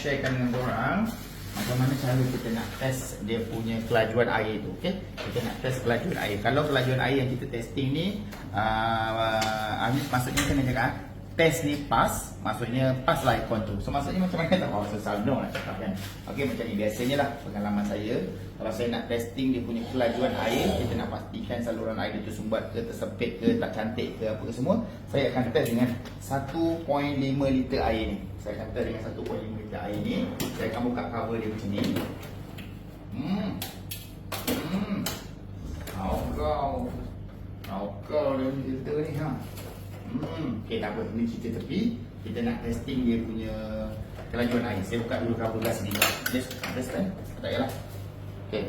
sharekan dengan korang macam mana cara kita nak test dia punya kelajuan air tu okey kita nak test kelajuan air kalau kelajuan air yang kita testing ni uh, uh, maksudnya cakap ah? Test ni pas maksudnya pas lah aircon tu. So maksudnya macam mana? Tak oh no nak cakap kan? Okey macam ni. Biasanya lah pengalaman saya kalau saya nak testing dia punya kelajuan air kita nak pastikan saluran air dia tersumbat ke tersepit ke tak cantik ke apa ke semua saya akan test dengan 1.5 liter air ni. Saya akan test dengan 1.5 liter air ni. Saya akan buka cover dia macam ni. Hmm. Hmm. Kau kau. Kau kau dia ni ha Hmm, okay tak apa, ini cerita tepi. Kita nak testing dia punya kelajuan air. Saya buka dulu cover gas ni. Test kan? Tak payahlah. Okay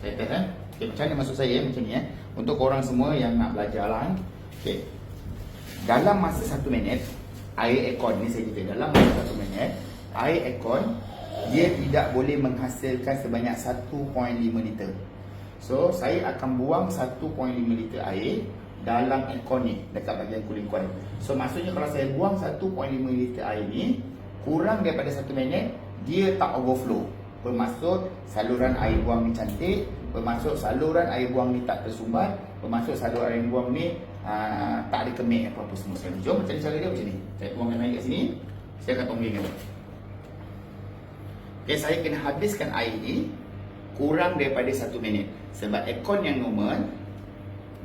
Saya test kan? Okay, macam mana maksud saya macam ni eh. Untuk korang semua yang nak belajar lah eh? Okay Dalam masa satu minit Air aircon ni saya cerita. Dalam masa satu minit Air aircon Dia tidak boleh menghasilkan sebanyak 1.5 liter. So, saya akan buang 1.5 liter air dalam ni dekat bahagian cooling coil. So maksudnya kalau saya buang 1.5 liter air ni kurang daripada 1 minit dia tak overflow. Bermaksud saluran air buang ni cantik, bermaksud saluran air buang ni tak tersumbat, bermaksud saluran air buang ni aa, tak ada kemik apa-apa semua sekali. Jom macam cara dia macam ni. Saya tuangkan air kat sini. Saya akan tonggingkan. Okay, saya kena habiskan air ni kurang daripada 1 minit. Sebab aircon yang normal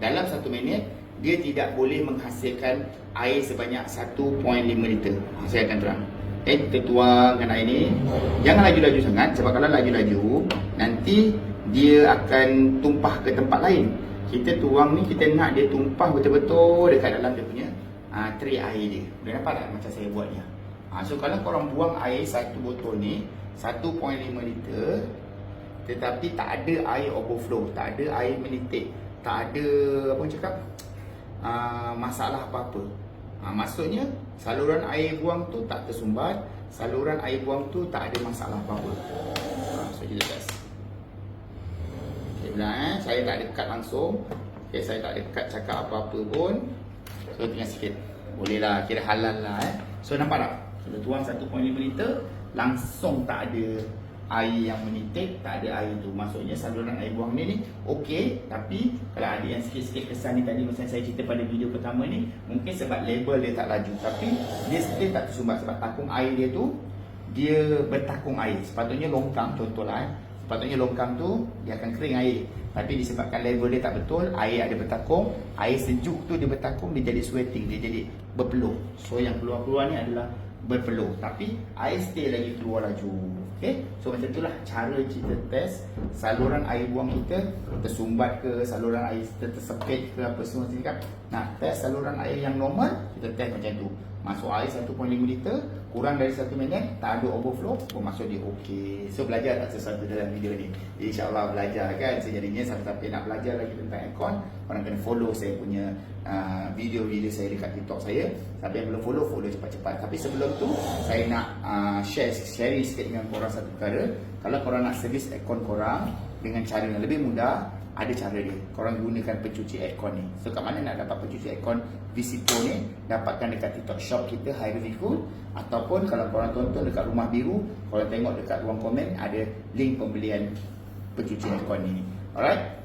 dalam satu minit dia tidak boleh menghasilkan air sebanyak 1.5 liter. Saya akan terang. Eh, kita tuangkan air ni. Jangan laju-laju sangat sebab kalau laju-laju nanti dia akan tumpah ke tempat lain. Kita tuang ni kita nak dia tumpah betul-betul dekat dalam dia punya uh, tray air dia. Boleh nampak tak macam saya buat ni? Ha, so kalau korang buang air satu botol ni 1.5 liter tetapi tak ada air overflow, tak ada air menitik tak ada apa cakap uh, masalah apa-apa. Uh, maksudnya saluran air buang tu tak tersumbat, saluran air buang tu tak ada masalah apa-apa. Uh, so kita test. Okay, eh, saya tak cut langsung. Okay, saya tak cut cakap apa-apa pun. So tinggal sikit. Boleh lah, kira halal lah eh. So nampak tak? Sudah tuang 1.5 liter, langsung tak ada air yang menitik tak ada air tu. Maksudnya saluran air buang ni ni okey. Tapi kalau ada yang sikit-sikit kesan ni tadi macam saya cerita pada video pertama ni mungkin sebab label dia tak laju. Tapi dia still tak tersumbat sebab takung air dia tu dia bertakung air. Sepatutnya longkang contohlah eh. sepatutnya longkang tu dia akan kering air. Tapi disebabkan level dia tak betul air ada bertakung air sejuk tu dia bertakung dia jadi sweating dia jadi berpeluh. So yang keluar-keluar ni adalah berpeluh. Tapi air still lagi keluar laju okey? So macam itulah cara kita test saluran air buang kita tersumbat ke saluran air kita tersepit ke apa semua sini kan? Nah test saluran air yang normal kita test macam tu masuk air 1.5 liter kurang dari 1 minit tak ada overflow bermaksud dia okey so belajar tak sesuatu dalam video ni? Insyaallah belajar kan? So jadinya siapa-siapa nak belajar lagi tentang aircon korang kena follow saya punya uh, video-video saya dekat TikTok saya. Siapa yang belum follow follow cepat-cepat. Tapi sebelum tu saya nak uh, share sharing sikit dengan korang satu perkara. Kalau korang nak servis aircon korang dengan cara yang lebih mudah ada cara dia. Korang gunakan pencuci aircon ni. So kat mana nak dapat pencuci aircon? Visito ni dapatkan dekat TikTok shop kita High Review ataupun kalau korang tonton dekat rumah biru korang tengok dekat ruang komen ada link pembelian pencuci aircon ni. Alright